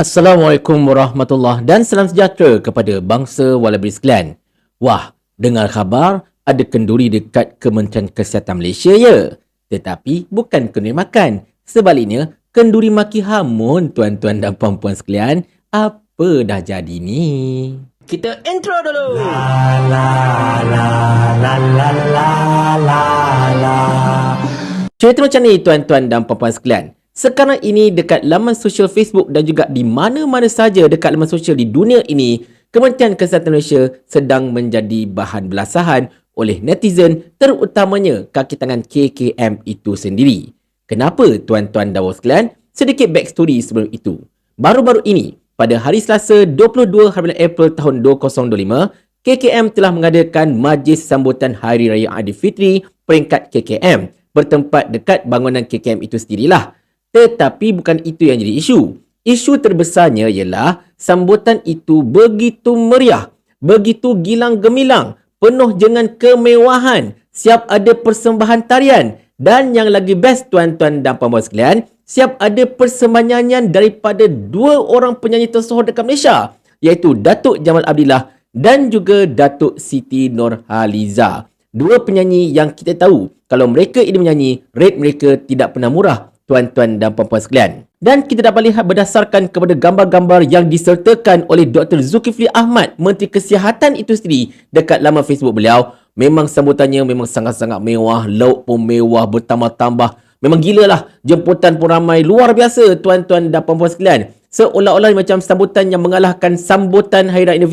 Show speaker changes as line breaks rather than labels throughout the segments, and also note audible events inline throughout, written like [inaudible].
Assalamualaikum warahmatullahi dan salam sejahtera kepada bangsa Wallaby sekalian. Wah, dengar khabar ada kenduri dekat Kementerian Kesihatan Malaysia ya. Tetapi bukan kenduri makan. Sebaliknya, kenduri maki hamun tuan-tuan dan puan-puan sekalian. Apa dah jadi ni? Kita intro dulu. Cerita macam ni tuan-tuan dan puan-puan sekalian. Sekarang ini dekat laman sosial Facebook dan juga di mana-mana saja dekat laman sosial di dunia ini, Kementerian Kesihatan Malaysia sedang menjadi bahan belasahan oleh netizen terutamanya kaki tangan KKM itu sendiri. Kenapa tuan-tuan dan puan sekalian? Sedikit backstory sebelum itu. Baru-baru ini, pada hari Selasa 22 hari April tahun 2025, KKM telah mengadakan majlis sambutan Hari Raya Aidilfitri peringkat KKM bertempat dekat bangunan KKM itu sendirilah. Tetapi bukan itu yang jadi isu. Isu terbesarnya ialah sambutan itu begitu meriah, begitu gilang gemilang, penuh dengan kemewahan, siap ada persembahan tarian dan yang lagi best tuan-tuan dan puan-puan sekalian, siap ada persembahan nyanyian daripada dua orang penyanyi tersohor dekat Malaysia iaitu Datuk Jamal Abdillah dan juga Datuk Siti Nurhaliza. Dua penyanyi yang kita tahu kalau mereka ini menyanyi, rate mereka tidak pernah murah tuan-tuan dan puan-puan sekalian. Dan kita dapat lihat berdasarkan kepada gambar-gambar yang disertakan oleh Dr. Zulkifli Ahmad, Menteri Kesihatan itu sendiri dekat laman Facebook beliau. Memang sambutannya memang sangat-sangat mewah, lauk pun mewah, bertambah-tambah. Memang gila lah, jemputan pun ramai, luar biasa tuan-tuan dan puan-puan sekalian. Seolah-olah macam sambutan yang mengalahkan sambutan Hari Raya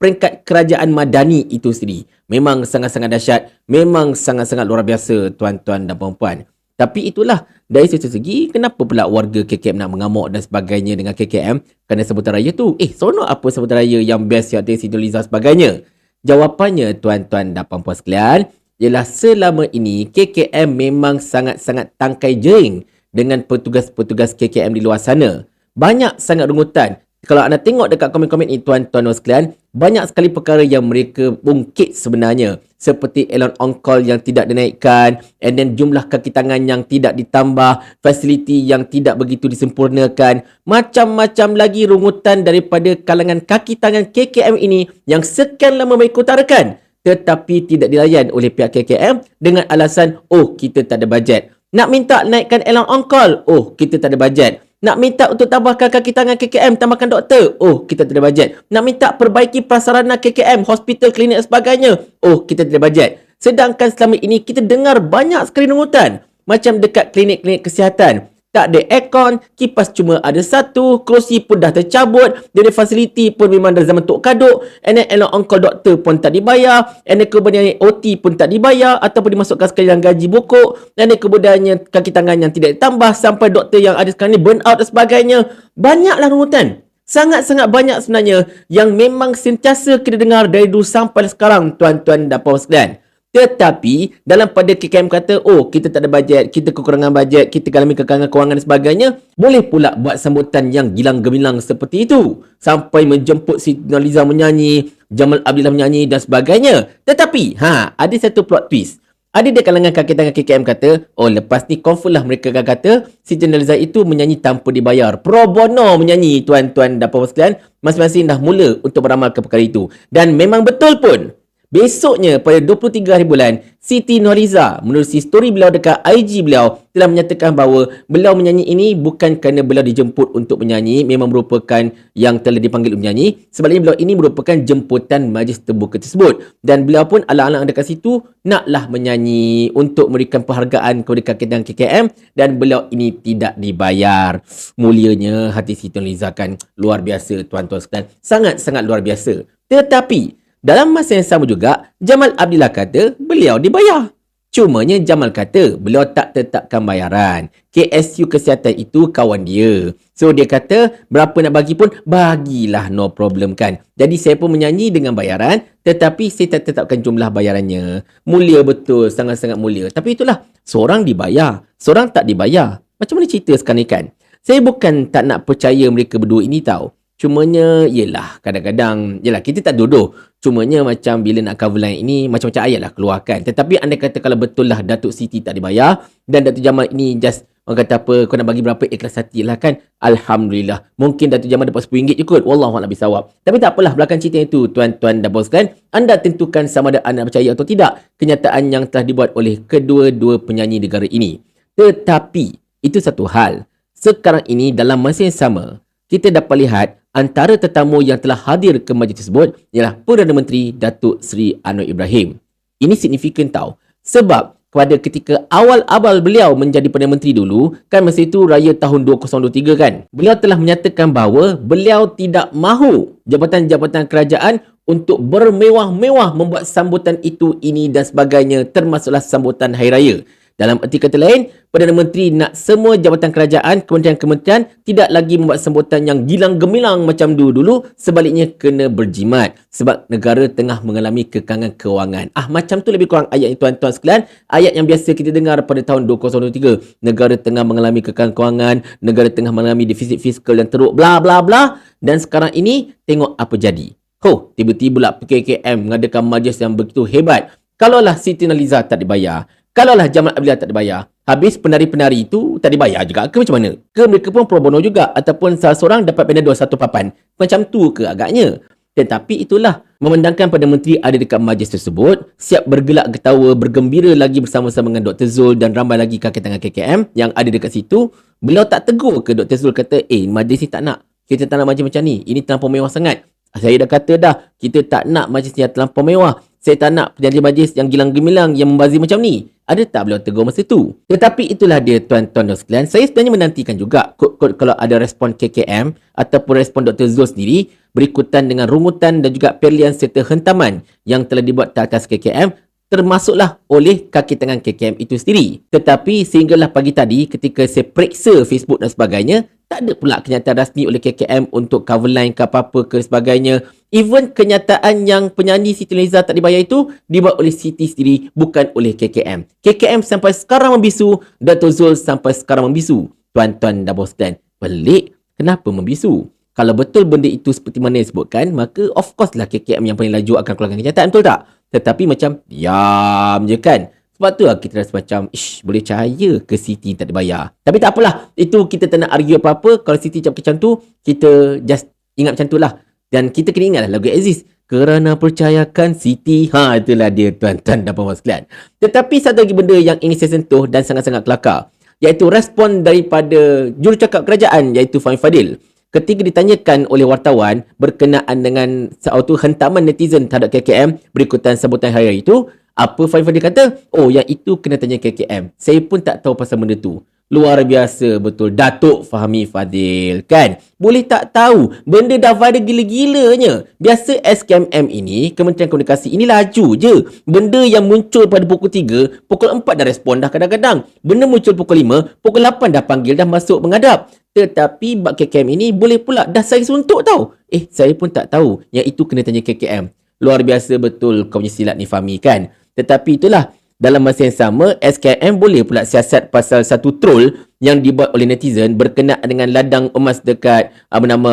peringkat kerajaan Madani itu sendiri. Memang sangat-sangat dahsyat, memang sangat-sangat luar biasa tuan-tuan dan puan-puan. Tapi itulah dari sisi segi kenapa pula warga KKM nak mengamuk dan sebagainya dengan KKM kerana sebutan raya tu. Eh, seronok apa sebutan raya yang best yang ada Sidoliza sebagainya? Jawapannya tuan-tuan dan puan-puan sekalian ialah selama ini KKM memang sangat-sangat tangkai jering dengan petugas-petugas KKM di luar sana. Banyak sangat rungutan kalau anda tengok dekat komen-komen ini tuan-tuan dan sekalian, banyak sekali perkara yang mereka ungkit sebenarnya. Seperti elon on-call yang tidak dinaikkan, and then jumlah kaki tangan yang tidak ditambah, fasiliti yang tidak begitu disempurnakan, macam-macam lagi rungutan daripada kalangan kaki tangan KKM ini yang sekian lama mereka utarakan. Tetapi tidak dilayan oleh pihak KKM dengan alasan, oh kita tak ada bajet. Nak minta naikkan elon on-call, oh kita tak ada bajet. Nak minta untuk tambahkan kaki tangan KKM, tambahkan doktor. Oh, kita tidak bajet. Nak minta perbaiki prasarana KKM, hospital, klinik dan sebagainya. Oh, kita tidak bajet. Sedangkan selama ini kita dengar banyak sekali rungutan. Macam dekat klinik-klinik kesihatan. Tak ada aircon, kipas cuma ada satu, kerusi pun dah tercabut, dari fasiliti pun memang dari zaman Tok Kaduk, and then elok on doktor pun tak dibayar, and then kemudian OT pun tak dibayar, ataupun dimasukkan sekali dalam gaji pokok, dan then kemudian kaki tangan yang tidak ditambah, sampai doktor yang ada sekarang ni burn out dan sebagainya. Banyaklah rungutan. Sangat-sangat banyak sebenarnya yang memang sentiasa kita dengar dari dulu sampai sekarang, tuan-tuan dan puan sekalian. Tetapi dalam pada KKM kata, oh kita tak ada bajet, kita kekurangan bajet, kita galami kekurangan kewangan dan sebagainya, boleh pula buat sambutan yang gilang gemilang seperti itu. Sampai menjemput si Naliza menyanyi, Jamal Abdillah menyanyi dan sebagainya. Tetapi, ha, ada satu plot twist. Ada di kalangan kaki tangan KKM kata, oh lepas ni confirm lah mereka akan kata si Naliza itu menyanyi tanpa dibayar. Pro bono menyanyi tuan-tuan dan puan sekalian. Masing-masing dah mula untuk beramal ke perkara itu. Dan memang betul pun Besoknya pada 23 hari bulan, Siti Nurhaliza menerusi story beliau dekat IG beliau telah menyatakan bahawa beliau menyanyi ini bukan kerana beliau dijemput untuk menyanyi, memang merupakan yang telah dipanggil untuk menyanyi. Sebaliknya beliau ini merupakan jemputan majlis terbuka tersebut. Dan beliau pun alang-alang dekat situ naklah menyanyi untuk memberikan penghargaan kepada kakitan KKM dan beliau ini tidak dibayar. Mulianya hati Siti Nurhaliza kan luar biasa tuan-tuan sekalian. Sangat-sangat luar biasa. Tetapi dalam masa yang sama juga, Jamal Abdillah kata beliau dibayar. Cumanya Jamal kata beliau tak tetapkan bayaran. KSU Kesihatan itu kawan dia. So dia kata berapa nak bagi pun bagilah no problem kan. Jadi saya pun menyanyi dengan bayaran tetapi saya tak tetapkan jumlah bayarannya. Mulia betul, sangat-sangat mulia. Tapi itulah, seorang dibayar, seorang tak dibayar. Macam mana cerita sekarang ni kan? Saya bukan tak nak percaya mereka berdua ini tahu. Cumanya, yelah, kadang-kadang, yelah, kita tak duduk. Cumanya macam bila nak cover line ini, macam-macam ayat lah keluarkan. Tetapi anda kata kalau betul lah Datuk Siti tak dibayar, dan Datuk Jamal ini just, orang kata apa, kau nak bagi berapa ikhlas hati lah kan. Alhamdulillah. Mungkin Datuk Jamal dapat RM10 je kot. Wallahualam bisawab. Tapi tak apalah, belakang cerita itu, tuan-tuan dan bos kan. Anda tentukan sama ada anda percaya atau tidak kenyataan yang telah dibuat oleh kedua-dua penyanyi negara ini. Tetapi, itu satu hal. Sekarang ini, dalam masa yang sama, kita dapat lihat antara tetamu yang telah hadir ke majlis tersebut ialah Perdana Menteri Datuk Seri Anwar Ibrahim. Ini signifikan tau. Sebab pada ketika awal-awal beliau menjadi Perdana Menteri dulu, kan masa itu raya tahun 2023 kan, beliau telah menyatakan bahawa beliau tidak mahu jabatan-jabatan kerajaan untuk bermewah-mewah membuat sambutan itu, ini dan sebagainya termasuklah sambutan Hari Raya. Dalam erti kata lain, Perdana Menteri nak semua jabatan kerajaan, kementerian-kementerian tidak lagi membuat sambutan yang gilang gemilang macam dulu-dulu, sebaliknya kena berjimat sebab negara tengah mengalami kekangan kewangan. Ah macam tu lebih kurang ayat ini tuan-tuan sekalian, ayat yang biasa kita dengar pada tahun 2023. Negara tengah mengalami kekangan kewangan, negara tengah mengalami defisit fiskal yang teruk, bla bla bla. Dan sekarang ini, tengok apa jadi. Oh, tiba-tiba pula PKKM mengadakan majlis yang begitu hebat. Kalaulah Siti Naliza tak dibayar, Kalaulah Jamal Abdullah tak dibayar, habis penari-penari itu tak dibayar juga ke macam mana? Ke mereka pun pro bono juga ataupun salah seorang dapat dua satu papan. Macam tu ke agaknya? Tetapi itulah, memandangkan pada menteri ada dekat majlis tersebut, siap bergelak ketawa, bergembira lagi bersama-sama dengan Dr. Zul dan ramai lagi kaki tangan KKM yang ada dekat situ, beliau tak tegur ke Dr. Zul kata, eh majlis ni tak nak. Kita tak nak majlis macam ni. Ini terlampau mewah sangat. Saya dah kata dah, kita tak nak majlis yang terlampau mewah. Saya tak nak penjanji majlis yang gilang gemilang yang membazir macam ni. Ada tak beliau tegur masa tu? Tetapi itulah dia tuan-tuan dan sekalian. Saya sebenarnya menantikan juga kod-kod kalau ada respon KKM ataupun respon Dr. Zul sendiri berikutan dengan rumutan dan juga pilihan serta hentaman yang telah dibuat di atas KKM termasuklah oleh kaki tangan KKM itu sendiri. Tetapi sehinggalah pagi tadi ketika saya periksa Facebook dan sebagainya, tak ada pula kenyataan rasmi oleh KKM untuk cover line ke apa-apa ke sebagainya. Even kenyataan yang penyanyi Siti Liza tak dibayar itu dibuat oleh Siti sendiri bukan oleh KKM. KKM sampai sekarang membisu, Dato' Zul sampai sekarang membisu. Tuan-tuan dan bos dan pelik kenapa membisu? Kalau betul benda itu seperti mana yang disebutkan, maka of course lah KKM yang paling laju akan keluarkan kenyataan, betul tak? Tetapi macam diam je kan? Sebab tu lah kita rasa macam, ish, boleh cahaya ke Siti tak dibayar. Tapi tak apalah, itu kita tak nak argue apa-apa. Kalau Siti cakap macam tu, kita just ingat macam tu lah. Dan kita kena ingat lah lagu Aziz. Kerana percayakan Siti. Ha, itulah dia tuan-tuan dan puan sekalian. Tetapi satu lagi benda yang ingin saya sentuh dan sangat-sangat kelakar. Iaitu respon daripada jurucakap kerajaan iaitu Fahim Fadil. Ketika ditanyakan oleh wartawan berkenaan dengan satu hentaman netizen terhadap KKM berikutan sambutan hari itu, apa Fahim Fadil kata? Oh, yang itu kena tanya KKM. Saya pun tak tahu pasal benda tu. Luar biasa betul. Datuk Fahmi Fadil. Kan? Boleh tak tahu. Benda dah viral gila-gilanya. Biasa SKMM ini, Kementerian Komunikasi ini laju je. Benda yang muncul pada pukul 3, pukul 4 dah respon dah kadang-kadang. Benda muncul pukul 5, pukul 8 dah panggil dah masuk menghadap. Tetapi bak KKM ini boleh pula dah saya suntuk tau. Eh, saya pun tak tahu. Yang itu kena tanya KKM. Luar biasa betul kau punya silat ni Fahmi kan? Tetapi itulah, dalam masa yang sama, SKM boleh pula siasat pasal satu troll yang dibuat oleh netizen berkenaan dengan ladang emas dekat apa nama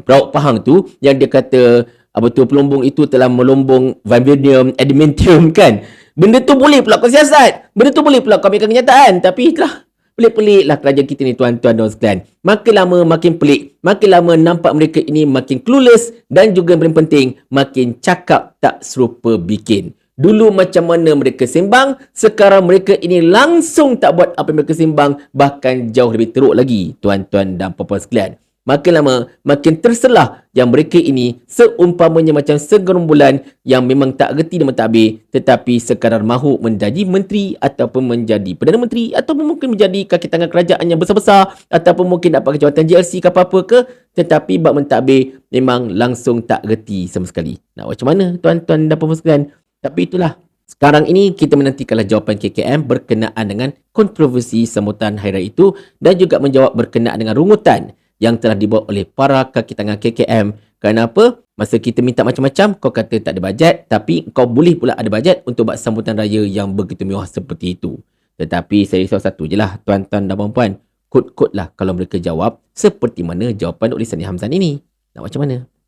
Brauk Pahang tu yang dia kata apa tu pelumbung itu telah melumbung vibranium adamantium [laughs] kan. Benda tu boleh pula kau siasat. Benda tu boleh pula kau ambilkan kenyataan. Tapi itulah pelik-pelik lah kerajaan kita ni tuan-tuan dan sekalian. Makin lama makin pelik. Makin lama nampak mereka ini makin clueless dan juga yang paling penting makin cakap tak serupa bikin. Dulu macam mana mereka sembang, sekarang mereka ini langsung tak buat apa mereka sembang, bahkan jauh lebih teruk lagi, tuan-tuan dan puan-puan sekalian. Makin lama, makin terselah yang mereka ini seumpamanya macam segerumbulan yang memang tak reti dan mentadbir tetapi sekadar mahu menjadi menteri ataupun menjadi Perdana Menteri ataupun mungkin menjadi kaki tangan kerajaan yang besar-besar ataupun mungkin dapat kejawatan GLC ke apa-apa ke tetapi bab mentadbir memang langsung tak reti sama sekali. Nak macam mana tuan-tuan dan puan-puan sekalian? Tapi itulah, sekarang ini kita menantikanlah jawapan KKM berkenaan dengan kontroversi sambutan Hari Raya itu dan juga menjawab berkenaan dengan rungutan yang telah dibuat oleh para kaki tangan KKM. Kenapa? Masa kita minta macam-macam, kau kata tak ada bajet tapi kau boleh pula ada bajet untuk buat sambutan raya yang begitu mewah seperti itu. Tetapi saya risau satu je lah, tuan-tuan dan puan-puan. Kod-kod lah kalau mereka jawab seperti mana jawapan oleh Sani Hamzan ini. Nak macam mana?